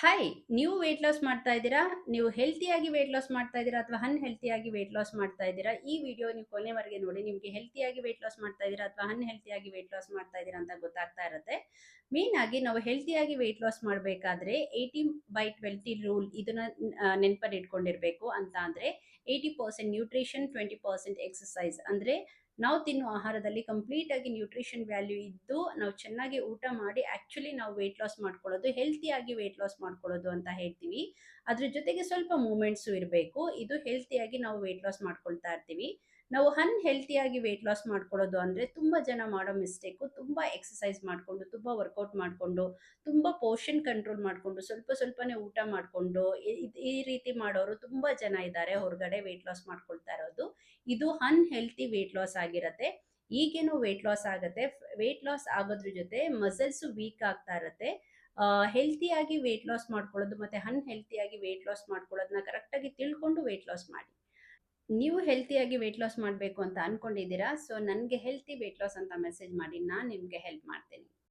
Hi ನೀವು weight loss ಮಾಡ್ತಾ ಇದ್ದೀರಾ? ನೀವು ಹೆಲ್ತಿಯಾಗಿ ವೆಯ್ಟ್ ಲಾಸ್ ಮಾಡ್ತಾ ಇದ್ದೀರಾ ಅಥವಾ ಅನ್ ಹೆಲ್ತಿಯಾಗಿ ವೆಯ್ಟ್ ಲಾಸ್ ಮಾಡ್ತಾ ಇದ್ದೀರಾ? ಈ ವಿಡಿಯೋ ನೀವು ಕೊನೆವರೆಗೆ ನೋಡಿ, ನಿಮಗೆ ಹೆಲ್ತಿಯಾಗಿ ವೆಯ್ಟ್ ಲಾಸ್ ಮಾಡ್ತಾ ಇದ್ದೀರಾ ಅಥವಾ ಅನ್ ಹೆಲ್ತಿಯಾಗಿ ವೆಯ್ಟ್ ಲಾಸ್ ಮಾಡ್ತಾ ಇದ್ದೀರಾ ಅಂತ ಗೊತ್ತಾಗ್ತಾ ಇರುತ್ತೆ. ಮೇನ್ ಆಗಿ ನಾವು ಹೆಲ್ತಿಯಾಗಿ ವೆಯ್ಟ್ ಲಾಸ್ ಮಾಡಬೇಕಾದ್ರೆ ಏಯ್ಟಿ ಬೈ ಟ್ವೆಂಟಿ ರೂಲ್ ಇದನ್ನ ನೆನಪಲ್ಲಿ ಇಟ್ಕೊಂಡಿರಬೇಕು ಅಂತ ಅಂದರೆ eighty percent nutrition twenty percent exercise ಅಂದ್ರೆ ನಾವು ತಿನ್ನುವ ಆಹಾರದಲ್ಲಿ ಕಂಪ್ಲೀಟ್ ಆಗಿ ನ್ಯೂಟ್ರಿಷನ್ ವ್ಯಾಲ್ಯೂ ಇದ್ದು, ನಾವು ಚೆನ್ನಾಗಿ ಊಟ ಮಾಡಿ ಆಕ್ಚುಲಿ ನಾವು ವೆಯ್ಟ್ ಲಾಸ್ ಮಾಡ್ಕೊಳ್ಳೋದು ಹೆಲ್ತಿಯಾಗಿ ವೆಯ್ಟ್ ಲಾಸ್ ಮಾಡ್ಕೊಳ್ಳೋದು ಅಂತ ಹೇಳ್ತೀವಿ. ಅದ್ರ ಜೊತೆಗೆ ಸ್ವಲ್ಪ ಮೂಮೆಂಟ್ಸು ಇರಬೇಕು. ಇದು ಹೆಲ್ತಿಯಾಗಿ ನಾವು ವೆಯ್ಟ್ ಲಾಸ್ ಮಾಡ್ಕೊಳ್ತಾ ಇರ್ತೀವಿ. ನಾವು ಹನ್ ಹೆಲ್ತಿಯಾಗಿ ವೆಯ್ಟ್ ಲಾಸ್ ಮಾಡ್ಕೊಳ್ಳೋದು ಅಂದರೆ ತುಂಬ ಜನ ಮಾಡೋ ಮಿಸ್ಟೇಕು ತುಂಬ ಎಕ್ಸಸೈಸ್ ಮಾಡಿಕೊಂಡು, ತುಂಬ ವರ್ಕೌಟ್ ಮಾಡಿಕೊಂಡು, ತುಂಬ ಪೋರ್ಷನ್ ಕಂಟ್ರೋಲ್ ಮಾಡಿಕೊಂಡು, ಸ್ವಲ್ಪ ಸ್ವಲ್ಪನೇ ಊಟ ಮಾಡಿಕೊಂಡು, ಈ ರೀತಿ ಮಾಡೋರು ತುಂಬ ಜನ ಇದ್ದಾರೆ. ಹೊರಗಡೆ ವೆಯ್ಟ್ ಲಾಸ್ ಮಾಡ್ಕೊಳ್ತಾ ಇರೋದು. ಇದು ಅನ್ ಹೆಲ್ತಿ ವೆಯ್ಟ್ ಲಾಸ್ ಆಗಿರತ್ತೆ. ಈಗೇನು ವೆಯ್ಟ್ ಲಾಸ್ ಆಗುತ್ತೆ. ವೆಯ್ಟ್ ಲಾಸ್ ಆಗೋದ್ರ ಜೊತೆ ಮಸಲ್ಸು ವೀಕ್ ಆಗ್ತಾ ಇರುತ್ತೆ. ಹೆಲ್ತಿಯಾಗಿ ವೆಯ್ಟ್ ಲಾಸ್ ಮಾಡ್ಕೊಳ್ಳೋದು ಮತ್ತೆ ಅನ್ ಹೆಲ್ತಿಯಾಗಿ ವೇಟ್ ಲಾಸ್ ಮಾಡ್ಕೊಳ್ಳೋದನ್ನ ಕರೆಕ್ಟಾಗಿ ತಿಳ್ಕೊಂಡು ವೆಯ್ಟ್ ಲಾಸ್ ಮಾಡಿ. ನೀವು ಹೆಲ್ತಿಯಾಗಿ ವೆಯ್ಟ್ ಲಾಸ್ ಮಾಡಬೇಕು ಅಂತ ಅನ್ಕೊಂಡಿದ್ದೀರಾ? ಸೊ ನನಗೆ ಹೆಲ್ತಿ ವೆಯ್ಟ್ ಲಾಸ್ ಅಂತ ಮೆಸೇಜ್ ಮಾಡಿ, ನಾನು ನಿಮಗೆ ಹೆಲ್ಪ್ ಮಾಡ್ತೀನಿ.